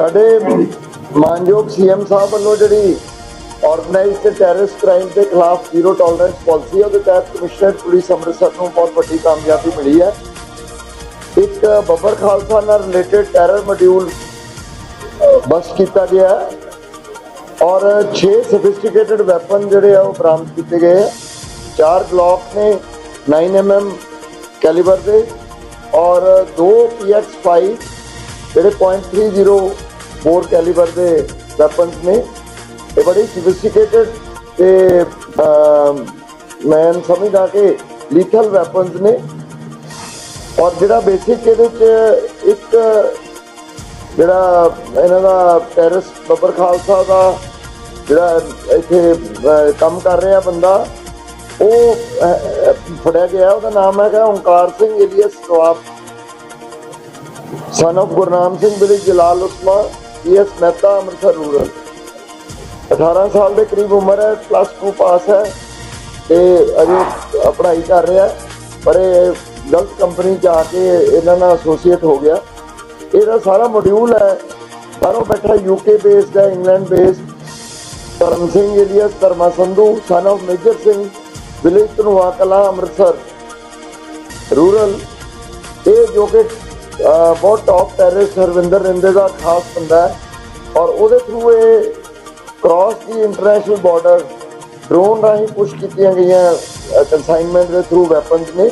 ਸਾਡੇ ਮਾਨਯੋਗ ਸੀਐਮ ਸਾਹਿਬ ਵੱਲੋਂ ਜਿਹੜੀ ਆਰਗੇਨਾਈਜ਼ਡ ਤੇ ਟੈਰਰਿਸਟ ਕ੍ਰਾਈਮ ਦੇ ਖਿਲਾਫ ਜ਼ੀਰੋ ਟੋਲਰੈਂਸ ਪਾਲਿਸੀ ਹੈ, ਉਹਦੇ ਤਹਿਤ ਕਮਿਸ਼ਨਰ ਪੁਲਿਸ ਅੰਮ੍ਰਿਤਸਰ ਨੂੰ ਬਹੁਤ ਵੱਡੀ ਕਾਮਯਾਬੀ ਮਿਲੀ ਹੈ। ਇੱਕ ਬੱਬਰ ਖਾਲਸਾ ਨਾਲ ਰਿਲੇਟਡ ਟੈਰਰ ਮੋਡਿਊਲ ਬਸ ਕੀਤਾ ਗਿਆ ਔਰ 6 ਸੋਫਿਸਟੀਕੇਟਡ ਵੈਪਨ ਜਿਹੜੇ ਆ, ਉਹ ਬਰਾਮਦ ਕੀਤੇ ਗਏ ਹੈ। ਚਾਰ ਗਲੌਕ ਨੇ 9mm ਕੈਲੀਬਰ ਦੇ ਔਰ ਦੋ PX5 ਜਿਹੜੇ .30 ਬੋਰ ਕੈਲੀਬਰ ਦੇ ਵੈਪਨਸ ਨੇ। ਇਹ ਬੜੇ ਸੋਫਿਸਟੀਕੇਟਡ ਤੇ ਅਮ, ਮੈਂ ਸਮਝਦਾ ਕਿ ਲੀਥਲ ਵੈਪਨਸ ਨੇ। ਔਰ ਜਿਹੜਾ ਬੇਸਿਕ ਇਹਦੇ ਚ ਇੱਕ ਜਿਹੜਾ ਇਹਨਾਂ ਦਾ ਟੈਰਰਿਸ ਬੱਬਰ ਖਾਲਸਾ ਦਾ ਜਿਹੜਾ ਇੱਥੇ ਕੰਮ ਕਰ ਰਿਹਾ ਬੰਦਾ ਉਹ ਫੜਿਆ ਗਿਆ। ਉਹਦਾ ਨਾਮ ਹੈਗਾ Onkar Singh alias Nawab son of Gurnam Singh village Jalal Usma PS Mehta Amritsar rural 18 ਸਾਲ ਦੇ ਕਰੀਬ ਉਮਰ ਹੈ ਪਲੱਸ 2 ਪਾਸ ਹੈ ਤੇ ਅਜੇ ਪੜ੍ਹਾਈ ਕਰ ਰਿਹਾ ਪਰ ਇਹ ਗਲਤ ਕੰਪਨੀ ਚ ਆ ਕੇ ਇਹਨਾਂ ਨਾਲ ਐਸੋਸੀਏਟ ਹੋ ਗਿਆ। ਇਹਦਾ ਸਾਰਾ ਮੋਡਿਊਲ ਹੈ, ਬਾਹਰੋਂ ਬੈਠਾ ਯੂਕੇ ਬੇਸਡ ਹੈ England based Dharam Singh alias Dharma Sandhu son of Major Singh, village Dhanwa Kalan, Amritsar. Rural ਇਹ ਜੋ ਕਿ ਬਹੁਤ ਟੌਪ ਟੈਰਰਿਸਟ ਹਰਵਿੰਦਰ ਰਿੰਦੇ ਦਾ ਖਾਸ ਬੰਦਾ ਹੈ ਔਰ ਉਹਦੇ ਥਰੂ ਇਹ ਕ੍ਰਾਸ ਦੀ ਇੰਟਰਨੈਸ਼ਨਲ ਬਾਰਡਰ ਡਰੋਨ ਰਾਹੀਂ ਪੁਸ਼ ਕੀਤੀਆਂ ਗਈਆਂ ਕਨਸਾਈਨਮੈਂਟ ਦੇ ਥਰੂ ਵੈਪਨਸ ਨੇ।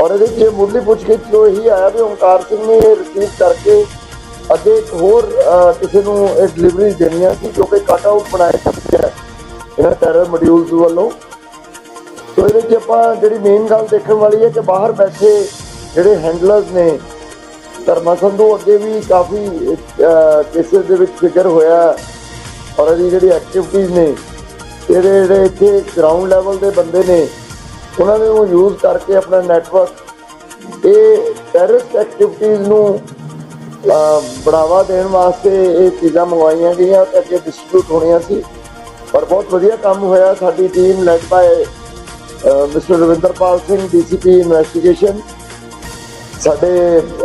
ਔਰ ਇਹਦੇ ਵਿੱਚ ਮੁੱਢਲੀ ਪੁੱਛਗਿੱਛ ਜੋ ਇਹੀ ਆਇਆ ਵੀ ਓਮਕਾਰ ਸਿੰਘ ਨੇ ਇਹ ਰਿਸੀਵ ਕਰਕੇ ਅੱਗੇ ਇੱਕ ਹੋਰ ਕਿਸੇ ਨੂੰ ਇਹ ਡਿਲੀਵਰੀ ਦੇਣੀਆਂ ਸੀ, ਜੋ ਕਿ ਕਟ ਆਊਟ ਬਣਾਇਆ ਜਾਂਦੇ ਇਹਨਾਂ ਟੈਰਰ ਮੋਡਿਊਲਸ ਵੱਲੋਂ। ਸੋ ਇਹਦੇ ਵਿੱਚ ਆਪਾਂ ਜਿਹੜੀ ਮੇਨ ਗੱਲ ਦੇਖਣ ਵਾਲੀ ਹੈ ਕਿ ਬਾਹਰ ਬੈਠੇ ਜਿਹੜੇ ਹੈਂਡਲਰਸ ਨੇ, ਧਰਮਾ ਸੰਧੂ ਅੱਗੇ ਵੀ ਕਾਫੀ ਕੇਸਿਸ ਦੇ ਵਿੱਚ ਫਿਗਰ ਹੋਇਆ ਔਰ ਇਹਦੀ ਜਿਹੜੀ ਐਕਟੀਵਿਟੀਜ਼ ਨੇ, ਇਹਦੇ ਜਿਹੜੇ ਇੱਥੇ ਗਰਾਊਂਡ ਲੈਵਲ ਦੇ ਬੰਦੇ ਨੇ, ਉਹਨਾਂ ਨੂੰ ਯੂਜ਼ ਕਰਕੇ ਆਪਣਾ ਨੈਟਵਰਕ ਇਹ ਟੈਰਰਿਸਟ ਐਕਟੀਵਿਟੀਜ਼ ਨੂੰ ਬੜਾਵਾ ਦੇਣ ਵਾਸਤੇ ਇਹ ਚੀਜ਼ਾਂ ਮੰਗਵਾਈਆਂ ਗਈਆਂ ਤੇ ਅੱਗੇ ਡਿਸਟ੍ਰੀਬਿਊਟ ਹੋਣੀਆਂ ਸੀ। ਪਰ ਬਹੁਤ ਵਧੀਆ ਕੰਮ ਹੋਇਆ, ਸਾਡੀ team led by mister Ravinderpal Singh DCP investigation ਸਾਡੇ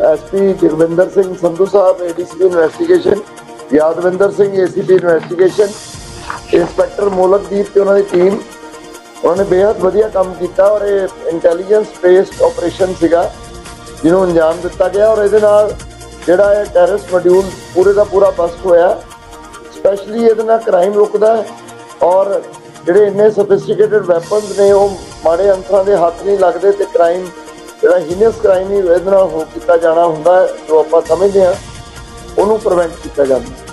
SP Jagvinder Singh Sandhu Sahib ADCP investigation Yadvinder Singh ACP investigation inspector Molakdeep ਤੇ ਉਹਨਾਂ ਦੀ ਟੀਮ ਉਹਨਾਂ ਨੇ ਬੇहद ਵਧੀਆ ਕੰਮ ਕੀਤਾ ਔਰ ਇਹ ਇੰਟੈਲੀਜੈਂਸ ਬੇਸਡ ਆਪਰੇਸ਼ਨ ਸੀਗਾ, ਜਿਹਨੂੰ ਅੰਜਾਮ ਦਿੱਤਾ ਗਿਆ ਔਰ ਇਹਦੇ ਨਾਲ ਜਿਹੜਾ ਇਹ ਟੈਰਰਿਸਟ ਮੋਡਿਊਲ ਪੂਰੇ ਦਾ ਪੂਰਾ ਬਸਟ ਹੋਇਆ ਸਪੈਸ਼ਲੀ ਇਹਦੇ ਨਾਲ ਕ੍ਰਾਈਮ ਰੁਕਦਾ ਔਰ ਜਿਹੜੇ ਇੰਨੇ ਸੋਫਿਸਟੀਕੇਟਡ ਵੈਪਨਸ ਨੇ, ਉਹ ਮਾੜੇ ਅੰਸਰਾਂ ਦੇ ਹੱਥ ਨਹੀਂ ਲੱਗਦੇ ਤੇ ਕ੍ਰਾਈਮ ਜਿਹੜਾ ਹੀਨਸ ਕ੍ਰਾਈਮ ਹੀ ਇਹਦੇ ਨਾਲ ਹੋ ਕੀਤਾ ਜਾਣਾ ਹੁੰਦਾ ਜੋ ਆਪਾਂ ਸਮਝਦੇ ਹਾਂ, ਉਹਨੂੰ ਪ੍ਰੀਵੈਂਟ ਕੀਤਾ ਜਾਂਦਾ